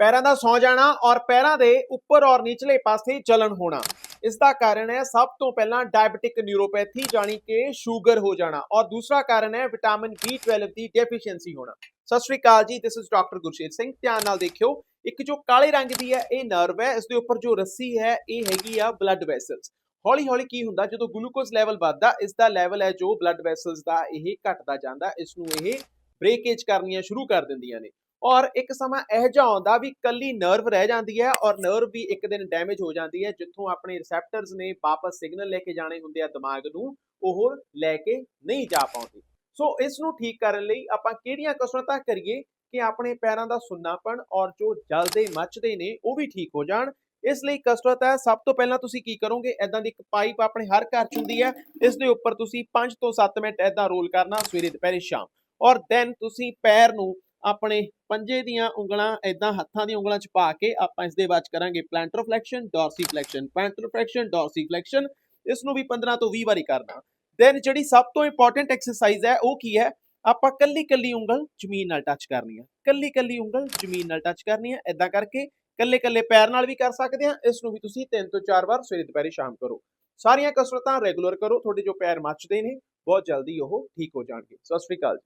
ਪੈਰਾਂ ਦਾ ਸੌ ਜਾਣਾ ਔਰ ਪੈਰਾਂ ਦੇ ਉੱਪਰ ਔਰ ਨਿਚਲੇ ਪਾਸੇ ਜਲਨ ਹੋਣਾ। ਇਸ ਦਾ ਕਾਰਨ ਹੈ, ਸਭ ਤੋਂ ਪਹਿਲਾਂ ਡਾਇਬੀਟਿਕ ਨਿਊਰੋਪੈਥੀ ਜਾਨੀ ਕਿ ਸ਼ੂਗਰ ਹੋ ਜਾਣਾ ਔਰ ਦੂਸਰਾ ਕਾਰਨ ਹੈ ਵਿਟਾਮਿਨ B12 ਦੀ ਡੈਫੀਸ਼ੀਐਂਸੀ ਹੋਣਾ। Sat Sri Akal ji this is doctor Gurshet Singh. ਧਿਆਨ ਨਾਲ ਦੇਖਿਓ, ਇੱਕ ਜੋ ਕਾਲੇ ਰੰਗ ਦੀ ਹੈ, ਇਹ ਨਰਵ ਹੈ, ਇਸ ਦੇ ਉੱਪਰ ਜੋ ਰੱਸੀ ਹੈ, ਇਹ ਹੈਗੀ ਆ ਬਲੱਡ ਵੈਸਲਸ ਹੌਲੀ ਹੌਲੀ ਕੀ ਹੁੰਦਾ, ਜਦੋਂ ਗਲੂਕੋਜ਼ ਲੈਵਲ ਵੱਧਦਾ, ਇਸ ਦਾ ਲੈਵਲ ਹੈ ਜੋ ਬਲੱਡ ਵੈਸਲਸ ਦਾ ਇਹ ਘਟਦਾ ਜਾਂਦਾ, ਇਸ ਨੂੰ ਇਹ ਬ੍ਰੇਕੇਜ ਕਰਨੀਆਂ ਸ਼ੁਰੂ ਕਰ ਦਿੰਦੀਆਂ ਨੇ। ਔਰ ਇੱਕ ਸਮਾਂ ਇਹ ਜਿਹਾ ਆਉਂਦਾ ਵੀ ਕੱਲੀ ਨਰਵ ਰਹਿ ਜਾਂਦੀ ਹੈ ਔਰ ਨਰਵ ਵੀ ਇੱਕ ਦਿਨ ਡੈਮੇਜ ਹੋ ਜਾਂਦੀ ਹੈ, ਜਿੱਥੋਂ ਆਪਣੇ ਰਿਸੈਪਟਰਸ ਨੇ ਵਾਪਸ ਸਿਗਨਲ ਲੈ ਕੇ ਜਾਣੇ ਹੁੰਦੇ ਆ ਦਿਮਾਗ ਨੂੰ, ਉਹ ਲੈ ਕੇ ਨਹੀਂ ਜਾ ਪਾਉਂਦੇ। ਸੋ ਇਸ ਨੂੰ ਠੀਕ ਕਰਨ ਲਈ ਆਪਾਂ ਕਿਹੜੀਆਂ ਕਸਰਤਾਂ ਕਰੀਏ ਕਿ ਆਪਣੇ ਪੈਰਾਂ ਦਾ ਸੁੰਨਾਪਣ ਔਰ ਜੋ ਜਲਦੇ ਮੱਚਦੇ ਨੇ ਉਹ ਵੀ ਠੀਕ ਹੋ ਜਾਣ। ਇਸ ਲਈ ਕਸਰਤ ਹੈ, ਸਭ ਤੋਂ ਪਹਿਲਾਂ ਤੁਸੀਂ ਕੀ ਕਰੋਗੇ? ਐਦਾਂ ਦੀ ਇੱਕ ਪਾਈਪ ਆਪਣੇ ਹਰ ਘਰ ਚ ਹੁੰਦੀ ਹੈ, ਇਸ ਦੇ ਉੱਪਰ ਤੁਸੀਂ 5 ਤੋਂ 7 ਮਿੰਟ ਐਦਾਂ ਰੋਲ ਕਰਨਾ ਸਵੇਰੇ ਦੁਪਹਿਰੇ ਸ਼ਾਮ। ਔਰ ਦੈਨ ਤੁਸੀਂ ਪੈਰ ਨੂੰ ਆਪਣੇ ਪੰਜੇ ਦੀਆਂ ਉਂਗਲਾਂ ਐਦਾਂ ਹੱਥਾਂ ਦੀਆਂ ਉਂਗਲਾਂ 'ਚ ਪਾ ਕੇ ਆਪਾਂ ਇਸ ਦੇ ਬਾਅਦ 'ਚ ਕਰਾਂਗੇ plantar flexion dorsiflexion plantar flexion dorsiflexion ਇਸ ਨੂੰ ਵੀ 15 ਤੋਂ 20 ਵਾਰੀ ਕਰਨਾ। ਦੈਨ ਜਿਹੜੀ ਸਭ ਤੋਂ ਇੰਪੋਰਟੈਂਟ ਐਕਸਰਸਾਈਜ਼ ਹੈ, ਉਹ ਕੀ ਹੈ? ਆਪਾਂ ਕੱਲੀ ਕੱਲੀ ਉਂਗਲ ਜ਼ਮੀਨ ਨਾਲ ਟੱਚ ਕਰਨੀ ਹੈ ਕੱਲੀ ਕੱਲੀ ਉਂਗਲ ਜ਼ਮੀਨ ਨਾਲ ਟੱਚ ਕਰਨੀ ਹੈ ਐਦਾਂ ਕਰਕੇ ਕੱਲੇ ਕੱਲੇ ਪੈਰ ਨਾਲ ਵੀ ਕਰ ਸਕਦੇ ਆ। ਇਸ ਨੂੰ ਵੀ ਤੁਸੀਂ 3 ਤੋਂ 4 ਵਾਰ ਸਵੇਰੇ ਦੁਪਹਿਰੇ ਸ਼ਾਮ ਕਰੋ। ਸਾਰੀਆਂ ਕਸਰਤਾਂ ਰੈਗੂਲਰ ਕਰੋ। ਤੁਹਾਡੇ ਜੋ ਪੈਰ ਮੱਚਦੇ ਨੇ, ਬਹੁਤ ਜਲਦੀ ਉਹ ਠੀਕ ਹੋ ਜਾਣਗੇ। ਸਤਿ ਸ਼੍ਰੀ ਅਕਾਲ